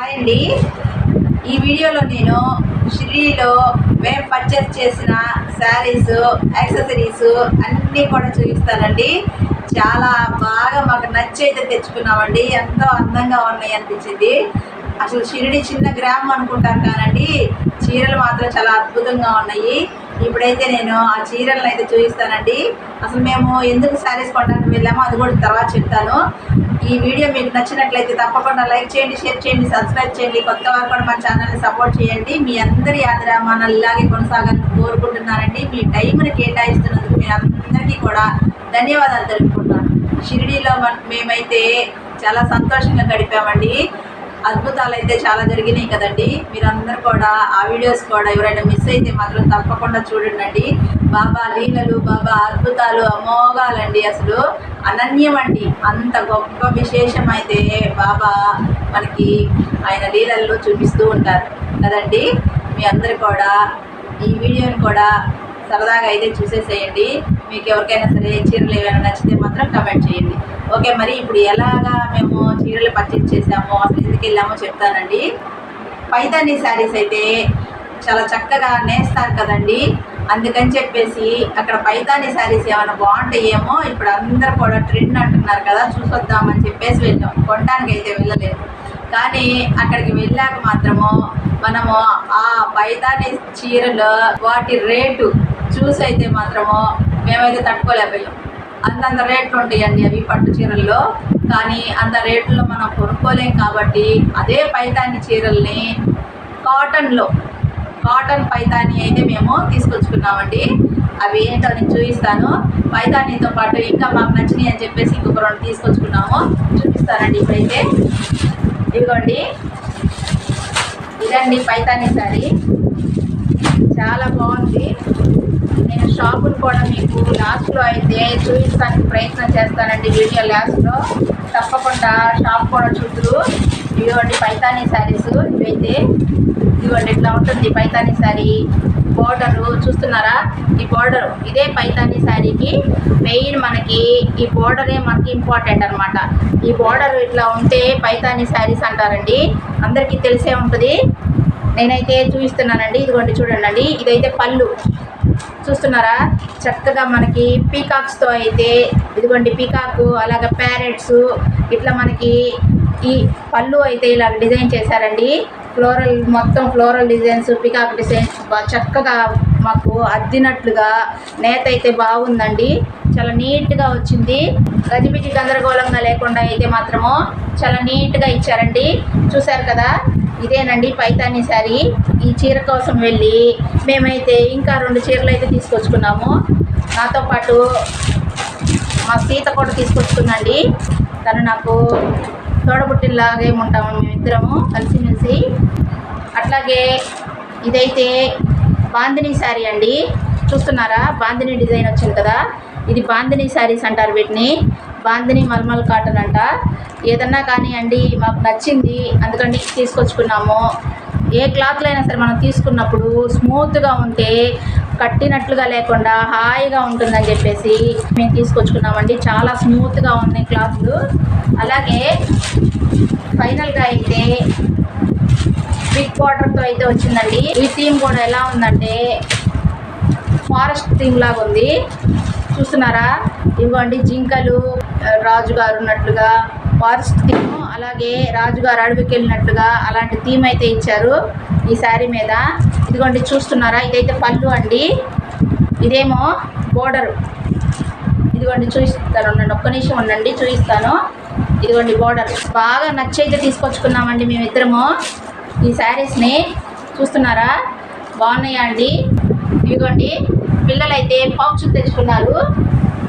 Hi అండి. ఈ వీడియోలో నేను షిరిడీలో మేము పర్చేస్ చేసిన శారీస్ యాక్సెసరీస్ అన్నీ కూడా చూపిస్తానండి. చాలా బాగా మాకు నచ్చి అయితే తెచ్చుకున్నామండి. ఎంతో అందంగా ఉన్నాయి అనిపించింది. అసలు షిరిడి చిన్న గ్రామం అనుకుంటారు కానండి. చీరలు మాత్రం చాలా అద్భుతంగా ఉన్నాయి. ఇప్పుడైతే నేను ఆ చీరలను అయితే చూపిస్తానండి. అసలు మేము ఎందుకు శారీస్ కొనడానికి వెళ్ళామో అది కూడా తర్వాత చెప్తాను. ఈ వీడియో మీకు నచ్చినట్లయితే తప్పకుండా లైక్ చేయండి షేర్ చేయండి సబ్స్క్రైబ్ చేయండి. కొత్త వారు కూడా మన ఛానల్ని సపోర్ట్ చేయండి. మీ అందరి ఆదరామానాలు ఇలాగే కొనసాగాలని కోరుకుంటున్నానండి. మీ టైంని కేటాయిస్తున్నందుకు మీ అందరికీ కూడా ధన్యవాదాలు తెలుపుకుంటున్నాను. షిరిడీలో మేమైతే చాలా సంతోషంగా గడిపామండి. అద్భుతాలు అయితే చాలా జరిగినాయి కదండి. మీరందరూ కూడా ఆ వీడియోస్ కూడా ఎవరైనా మిస్ అయితే మాత్రం తప్పకుండా చూడండి బాబా లీలలు బాబా అద్భుతాలు అమోఘాలండి అసలు. అనన్యం అండి. అంత గొప్ప విశేషం అయితే బాబా మనకి ఆయన లీలల్లో చూపిస్తూ ఉంటారు కదండి. మీ అందరు కూడా ఈ వీడియోని కూడా సరదాగా అయితే చూసేసేయండి. మీకు ఎవరికైనా సరే చీరలు ఏమైనా నచ్చితే మాత్రం కమెంట్ చేయండి. ఓకే మరి ఇప్పుడు ఎలాగా మేము చీరలు పర్చేజ్ చేసామో అసలు ఎందుకు వెళ్ళామో చెప్తానండి. పైతాని శారీస్ అయితే చాలా చక్కగా నేస్తారు కదండి. అందుకని చెప్పేసి అక్కడ పైతాని శారీస్ ఏమైనా బాగుంటాయేమో ఇప్పుడు అందరూ కూడా ట్రెండ్ అంటున్నారు కదా చూసొద్దామని చెప్పేసి వెళ్ళాం. కొనడానికి అయితే వెళ్ళలేదు. కానీ అక్కడికి వెళ్ళాక మాత్రము మనము ఆ పైతాని చీరలు వాటి రేటు చూసి అయితే మాత్రము మేమైతే తట్టుకోలేకపోయాం. అంతంత రేట్లు ఉంటాయండి అవి పట్టు చీరల్లో. కానీ అంత రేట్లో మనం కొనుక్కోలేం కాబట్టి అదే పైతాని చీరల్ని కాటన్లో కాటన్ పైతాని అయితే మేము తీసుకొచ్చుకున్నామండి. అవి ఏంటో నేను చూపిస్తాను. పైతానీతో పాటు ఇంకా మాకు నచ్చినాయి అని చెప్పేసి ఇంకొక రెండు తీసుకొచ్చుకున్నాము. చూపిస్తానండి ఇప్పుడైతే. ఇదిగోండి. ఇదండి పైతాని సారీ చాలా బాగుంది. షాపులు కూడా మీకు లాస్ట్లో అయితే చూపించడానికి ప్రయత్నం చేస్తానండి వీడియో లాస్ట్లో తప్పకుండా షాప్ కూడా చూద్దరు. ఇదిగోండి పైతానీ శారీస్ ఇవైతే. ఇదిగోండి ఇట్లా ఉంటుంది పైతానీ శారీ బోర్డరు చూస్తున్నారా? ఈ బోర్డర్ ఇదే పైతానీ శారీకి మెయిన్ మనకి ఈ బోర్డరే మనకి ఇంపార్టెంట్ అనమాట ఈ బోర్డర్ ఇట్లా ఉంటే పైతానీ శారీస్ అంటారండి. అందరికీ తెలిసే ఉంటుంది. నేనైతే చూపిస్తున్నానండి. ఇదిగోండి చూడండి ఇదైతే పళ్ళు. చూస్తున్నారా? చక్కగా మనకి పీకాక్స్తో అయితే ఇదిగోండి పీకాక్ అలాగే ప్యారెట్స్ ఇట్లా మనకి ఈ పళ్ళు అయితే ఇలా డిజైన్ చేశారండి. ఫ్లోరల్ మొత్తం ఫ్లోరల్ డిజైన్స్ పీకాక్ డిజైన్స్ చక్కగా మాకు అద్దినట్లుగా నేత అయితే బాగుందండి. చాలా నీట్గా వచ్చింది. గజిబిజి గందరగోళంగా లేకుండా అయితే మాత్రము చాలా నీట్గా ఇచ్చారండి. చూశారు కదా? ఇదేనండి పైతాని శారీ ఈ చీర కోసం వెళ్ళి మేమైతే ఇంకా రెండు చీరలు అయితే తీసుకొచ్చుకున్నాము. నాతో పాటు మా సీత కూడా తీసుకొచ్చుకుందండి. తను నాకు తోడబుట్టిలాగే ఉంటాము మేమిద్దరము కలిసిమెలిసి. అట్లాగే ఇదైతే బాందిని శారీ అండి. చూస్తున్నారా? బాందిని డిజైన్ వచ్చింది కదా? ఇది బాందిని శారీస్ అంటారు వీటిని. బాందిని మల్మల్ కాటన్ అంట. ఏదన్నా కానీ అండి మాకు నచ్చింది అందుకని తీసుకొచ్చుకున్నాము. ఏ క్లాత్లో అయినా సరే మనం తీసుకున్నప్పుడు స్మూత్గా ఉంటే కట్టినట్లుగా లేకుండా హాయిగా ఉంటుందని చెప్పేసి మేము తీసుకొచ్చుకున్నామండి. చాలా స్మూత్గా ఉన్నాయి క్లాత్లు. అలాగే ఫైనల్గా అయితే బిగ్ బార్డర్తో అయితే వచ్చిందండి. ఈ థీమ్ కూడా ఎలా ఉందంటే ఫారెస్ట్ థీమ్ లాగా ఉంది. చూస్తున్నారా? ఇవ్వండి జింకలు రాజుగారు ఉన్నట్లుగా ఫారెస్ట్ థీమ్ అలాగే రాజుగారు అడవికి వెళ్ళినట్లుగా అలాంటి థీమ్ అయితే ఇచ్చారు ఈ శారీ మీద. ఇదిగోండి చూస్తున్నారా? ఇదైతే పళ్ళు అండి. ఇదేమో బోర్డర్. ఇదిగోండి చూపిస్తాను. ఉండండి ఒక్క నిమిషం ఉండండి చూపిస్తాను. ఇదిగోండి బోర్డర్. బాగా నచ్చైతే తీసుకొచ్చుకున్నామండి మేమిద్దరము ఈ శారీస్ని. చూస్తున్నారా? బాగున్నాయా అండి? ఇదిగోండి పిల్లలైతే పౌచులు తెచ్చుకున్నారు.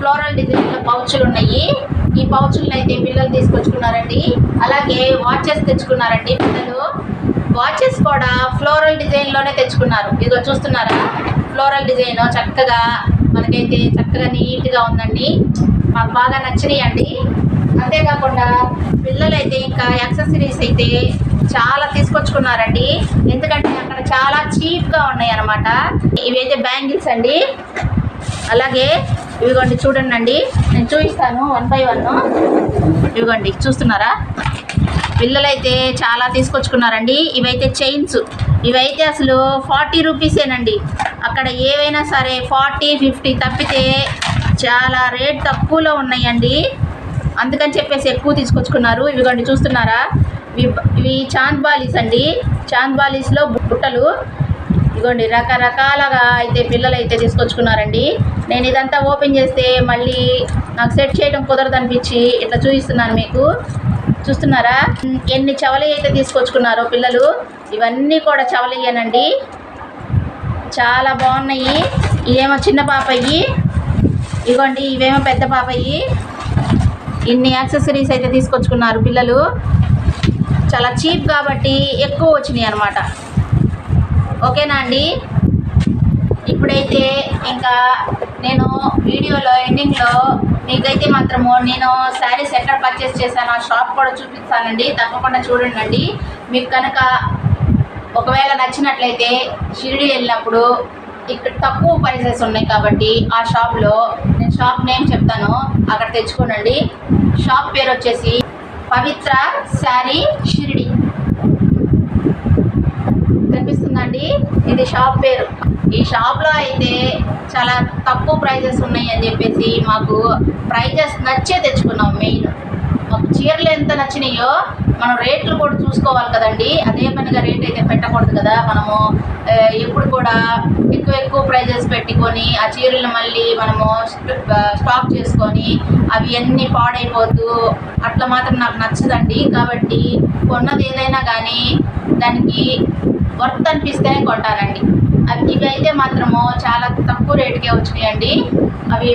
ఫ్లోరల్ డిజైన్లో పౌచులు ఉన్నాయి. ఈ పౌచులను అయితే పిల్లలు తీసుకొచ్చుకున్నారండి. అలాగే వాచెస్ తెచ్చుకున్నారండి పిల్లలు. వాచెస్ కూడా ఫ్లోరల్ డిజైన్లోనే తెచ్చుకున్నారు. ఇదిగో చూస్తున్నారా? ఫ్లోరల్ డిజైన్ చక్కగా మనకైతే చక్కగా నీట్గా ఉందండి. మాకు బాగా నచ్చినాయి అండి అంతేకాకుండా పిల్లలైతే ఇంకా యాక్సెసరీస్ అయితే చాలా తీసుకొచ్చుకున్నారండి. ఎందుకంటే అక్కడ చాలా చీప్గా ఉన్నాయి అనమాట ఇవైతే బ్యాంగిల్స్ అండి. అలాగే ఇవిగోండి చూడండి అండి నేను చూపిస్తాను వన్ బై వన్ ఇవిగోండి చూస్తున్నారా? పిల్లలైతే చాలా తీసుకొచ్చుకున్నారండి. ఇవైతే చైన్స్. ఇవైతే అసలు ఫార్టీ రూపీసేనండి. అక్కడ ఏవైనా సరే ఫార్టీ ఫిఫ్టీ తప్పితే చాలా రేట్ తక్కువలో ఉన్నాయండి. అందుకని చెప్పేసి ఎక్కువ తీసుకొచ్చుకున్నారు. ఇవిగోండి చూస్తున్నారా? ఇవి ఇవి చాంద్ బాలీస్ అండి. చాంద్ బాలీస్లో బుట్టలు. ఇదిగోండి రకరకాలుగా అయితే పిల్లలు అయితే తీసుకొచ్చుకున్నారండి. నేను ఇదంతా ఓపెన్ చేస్తే మళ్ళీ నాకు సెట్ చేయడం కుదరదు అనిపించి ఇట్లా చూపిస్తున్నాను మీకు. చూస్తున్నారా? ఎన్ని చవలి అయితే తీసుకొచ్చుకున్నారో పిల్లలు ఇవన్నీ కూడా చవలయ్యానండి చాలా బాగున్నాయి. ఇవేమో చిన్న పాపయ్యి. ఇగోండి ఇవేమో పెద్ద పాపయ్యి. ఇన్ని యాక్సెసరీస్ అయితే తీసుకొచ్చుకున్నారు పిల్లలు. చాలా చీప్ కాబట్టి ఎక్కువ వచ్చినాయి అనమాట ఓకేనా అండి? ఇప్పుడైతే ఇంకా నేను వీడియోలో ఎండింగ్లో మీకైతే మాత్రము నేను శారీస్ ఎక్కడ పర్చేస్ చేశానో ఆ షాప్ కూడా చూపిస్తానండి. తప్పకుండా చూడండి మీకు కనుక ఒకవేళ నచ్చినట్లయితే షిరిడి వెళ్ళినప్పుడు ఇక్కడ తక్కువ ప్రైసెస్ ఉన్నాయి కాబట్టి ఆ షాప్లో నేను షాప్ నేమ్ చెప్తాను. అక్కడ తెచ్చుకోనండి. షాప్ పేరు వచ్చేసి పవిత్ర శారీ షిరిడి. కనిపిస్తుందండి. ఇది షాప్ పేరు. ఈ షాప్లో అయితే చాలా తక్కువ ప్రైజెస్ ఉన్నాయి అని చెప్పేసి మాకు ప్రైజెస్ నచ్చే తెచ్చుకున్నాం మెయిన్. మాకు చీరలు ఎంత నచ్చినాయో మనం రేట్లు కూడా చూసుకోవాలి కదండి. అదే పనిగా రేట్ అయితే పెట్టకూడదు కదా. మనము ఎప్పుడు కూడా ఎక్కువ ఎక్కువ ప్రైజెస్ పెట్టుకొని ఆ చీరలు మళ్ళీ మనము స్టాక్ చేసుకొని అవి అన్నీ పాడైపోతూ అట్లా మాత్రం నాకు నచ్చదండి. కాబట్టి కొన్నది ఏదైనా కానీ దానికి వర్త్ అనిపిస్తేనే కొంటానండి అవి ఇవి అయితే మాత్రము చాలా తక్కువ రేటుకే వచ్చినాయండి. అవి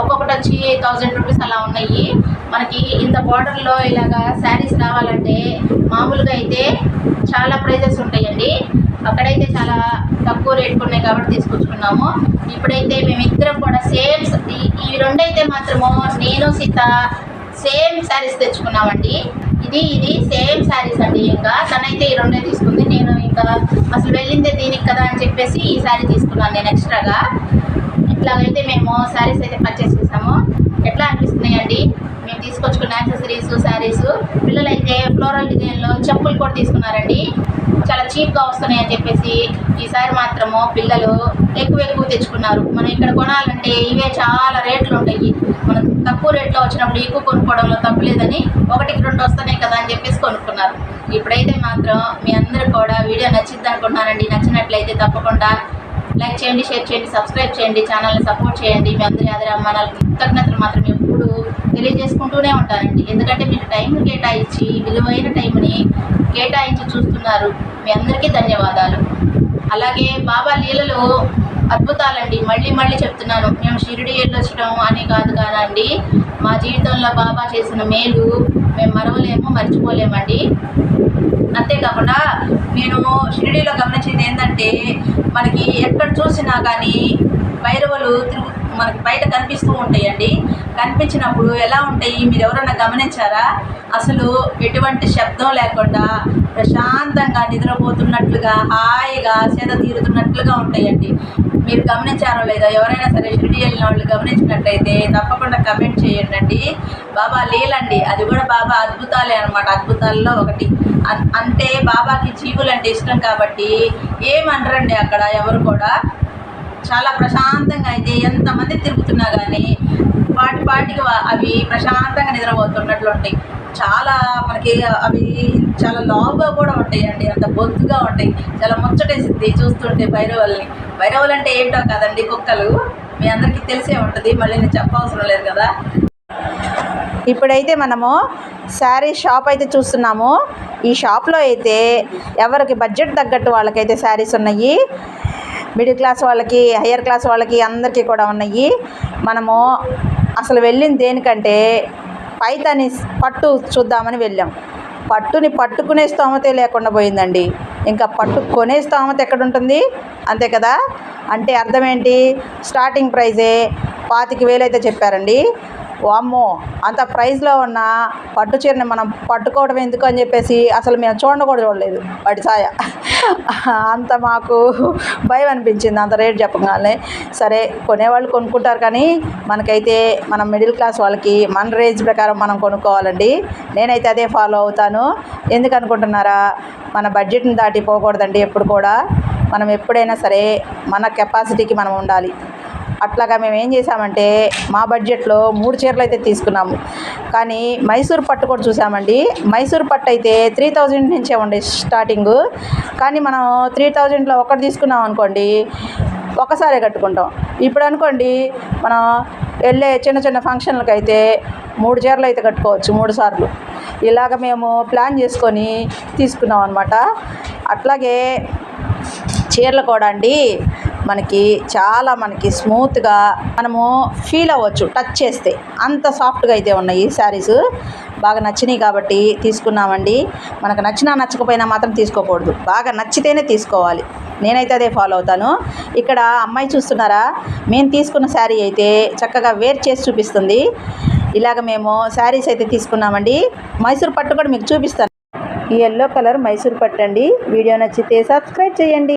ఒక్కొక్కటి వచ్చి థౌజండ్ రూపీస్ అలా ఉన్నాయి. మనకి ఇంత బార్డర్లో ఇలాగా శారీస్ రావాలంటే మామూలుగా అయితే చాలా ప్రైజెస్ ఉంటాయండి. అక్కడైతే చాలా తక్కువ రేట్కు ఉన్నాయి కాబట్టి తీసుకొచ్చుకున్నాము. ఇప్పుడైతే మేమిద్దరం కూడా సేమ్ ఈ రెండైతే మాత్రము నేను సీత సేమ్ శారీస్ తెచ్చుకున్నామండి. ఇది ఇది సేమ్ శారీస్ అండి. ఇంకా తనైతే ఈ రెండే తీసుకుంది. నేను ఇంకా అసలు వెళ్ళిందే దీనికి కదా అని చెప్పేసి ఈ శారీ తీసుకున్నాను నేను ఎక్స్ట్రాగా ఇట్లాగైతే మేము శారీస్ అయితే పర్చేస్ చేసాము. ఎట్లా అనిపిస్తున్నాయండి? మేము తీసుకొచ్చుకున్న యాక్సెసరీస్ శారీస్ పిల్లలైతే ఫ్లోరల్ డిజైన్లో చెప్పులు కూడా తీసుకున్నారండి. చాలా చీప్గా వస్తున్నాయి అని చెప్పేసి ఈసారి మాత్రము పిల్లలు ఎక్కువ ఎక్కువ తెచ్చుకున్నారు. మనం ఇక్కడ కొనాలంటే ఇవే చాలా రేట్లు ఉంటాయి. మనం తక్కువ రేట్లో వచ్చినప్పుడు ఎక్కువ కొనుక్కోవడంలో తప్పులేదని ఒకటికి రెండు వస్తున్నాయి కదా అని చెప్పేసి కొనుక్కున్నారు. ఇప్పుడైతే మాత్రం మీ అందరూ కూడా వీడియో నచ్చింది అనుకుంటున్నానండి. నచ్చినట్లయితే తప్పకుండా లైక్ చేయండి షేర్ చేయండి సబ్స్క్రైబ్ చేయండి ఛానల్ని సపోర్ట్ చేయండి. మీ అందరి ఆదర అమ్మానాలకు కృతజ్ఞతలు మాత్రం ఎప్పుడు తెలియజేసుకుంటూనే ఉంటానండి. ఎందుకంటే మీరు టైం కేటాయించి విలువైన టైంని కేటాయించి చూస్తున్నారు. మీ అందరికీ ధన్యవాదాలు. అలాగే బాబా లీలలో అద్భుతాలండి. మళ్ళీ మళ్ళీ చెప్తున్నాను. మేము షిరిడి వెళ్ళొచ్చడం అని కాదు కాదండి. మా జీవితంలో బాబా చేసిన మేలు మేము మరవలేము మర్చిపోలేమండి. అంతేకాకుండా నేను షిరిడీలో గమనించింది ఏంటంటే మనకి ఎక్కడ చూసినా కానీ భైరవులు తిరుగు మనకి బయట కనిపిస్తూ ఉంటాయండి. కనిపించినప్పుడు ఎలా ఉంటాయి? మీరు ఎవరన్నా గమనించారా? అసలు ఎటువంటి శబ్దం లేకుండా ప్రశాంతంగా నిద్రపోతున్నట్లుగా హాయిగా సేద తీరుతున్నట్లుగా ఉంటాయండి. మీరు గమనించారో లేదా ఎవరైనా సరే షిరిడి వెళ్ళిన వాళ్ళు గమనించినట్లయితే తప్పకుండా కమెంట్ చేయండి బాబా లీలండి. అది కూడా బాబా అద్భుతాలే అనమాట అద్భుతాల్లో ఒకటి. అంటే బాబాకి జీవులు అంటే ఇష్టం కాబట్టి ఏమనరండి అక్కడ ఎవరు కూడా? చాలా ప్రశాంతంగా అయితే ఎంతమంది తిరుగుతున్నా కానీ పాటి పాటికి వా- అవి ప్రశాంతంగా నిద్రపోతున్నట్లు ఉంటాయి. చాలా మనకి అవి చాలా లావుగా కూడా ఉంటాయండి. అంత బొద్దుగా ఉంటాయి. చాలా ముచ్చటేసింది చూస్తుంటే భైరవుల్ని. భైరవులు అంటే ఏంటో కదండి కుక్కలు. మీ అందరికీ తెలిసే ఉంటుంది. మళ్ళీ నేను చెప్పవసరం లేదు కదా. ఇప్పుడైతే మనము శారీ షాప్ అయితే చూస్తున్నాము. ఈ షాప్లో అయితే ఎవరికి బడ్జెట్ తగ్గట్టు వాళ్ళకైతే శారీస్ ఉన్నాయి. మిడిల్ క్లాస్ వాళ్ళకి హయ్యర్ క్లాస్ వాళ్ళకి అందరికీ కూడా ఉన్నాయి. మనము అసలు వెళ్ళింది దేనికంటే పైతని పట్టు చూద్దామని వెళ్ళాం. పట్టుని పట్టుకునే స్తోమతే లేకుండా పోయిందండి. ఇంకా పట్టు కొనే స్తోమత ఎక్కడ ఉంటుంది అంతే కదా? అంటే అర్థం ఏంటి? స్టార్టింగ్ ప్రైజే పాతిక వేలైతే చెప్పారండి. వామ్మో అంత ప్రైజ్లో ఉన్న పట్టు చీరని మనం పట్టుకోవడం ఎందుకు అని చెప్పేసి అసలు మేము చూడను కూడా చూడలేదు వాటి సాయ. అంత మాకు భయం అనిపించింది అంత రేట్ చెప్పగానే. సరే కొనేవాళ్ళు కొనుక్కుంటారు కానీ మనకైతే మనం మిడిల్ క్లాస్ వాళ్ళకి మన రేంజ్ ప్రకారం మనం కొనుక్కోవాలండి. నేనైతే అదే ఫాలో అవుతాను. ఎందుకు అనుకుంటున్నారా? మన బడ్జెట్ని దాటి పోకూడదండి ఎప్పుడు కూడా. మనం ఎప్పుడైనా సరే మన కెపాసిటీకి మనం ఉండాలి. అట్లాగా మేము ఏం చేసామంటే మా బడ్జెట్లో మూడు చీరలు అయితే తీసుకున్నాము. కానీ మైసూర్ పట్టు కూడా చూసామండి మైసూర్ పట్టు అయితే త్రీ థౌజండ్ నుంచే ఉండే స్టార్టింగ్ కానీ మనం త్రీ థౌజండ్లో ఒకటి తీసుకున్నాం అనుకోండి ఒకసారే కట్టుకుంటాం. ఇప్పుడు అనుకోండి మనం వెళ్ళే చిన్న చిన్న ఫంక్షన్లకు అయితే మూడు చీరలు అయితే కట్టుకోవచ్చు మూడు సార్లు. ఇలాగ మేము ప్లాన్ చేసుకొని తీసుకున్నాం అనమాట అట్లాగే చీరలు కూడా అండి మనకి చాలా మనకి స్మూత్గా మనము ఫీల్ అవ్వచ్చు టచ్ చేస్తే. అంత సాఫ్ట్గా అయితే ఉన్నాయి శారీస్ బాగా నచ్చినాయి కాబట్టి తీసుకున్నామండి. మనకు నచ్చినా నచ్చకపోయినా మాత్రం తీసుకోకూడదు. బాగా నచ్చితేనే తీసుకోవాలి. నేనైతే అదే ఫాలో అవుతాను. ఇక్కడ అమ్మాయి చూస్తున్నారా? మేము తీసుకున్న శారీ అయితే చక్కగా వేర్ చేసి చూపిస్తుంది. ఇలాగ మేము శారీస్ అయితే తీసుకున్నామండి. మైసూర్ పట్టు కూడా మీకు చూపిస్తాను. ఈ ఎల్లో కలర్ మైసూర్ పట్టు అండి వీడియో నచ్చితే సబ్స్క్రైబ్ చేయండి.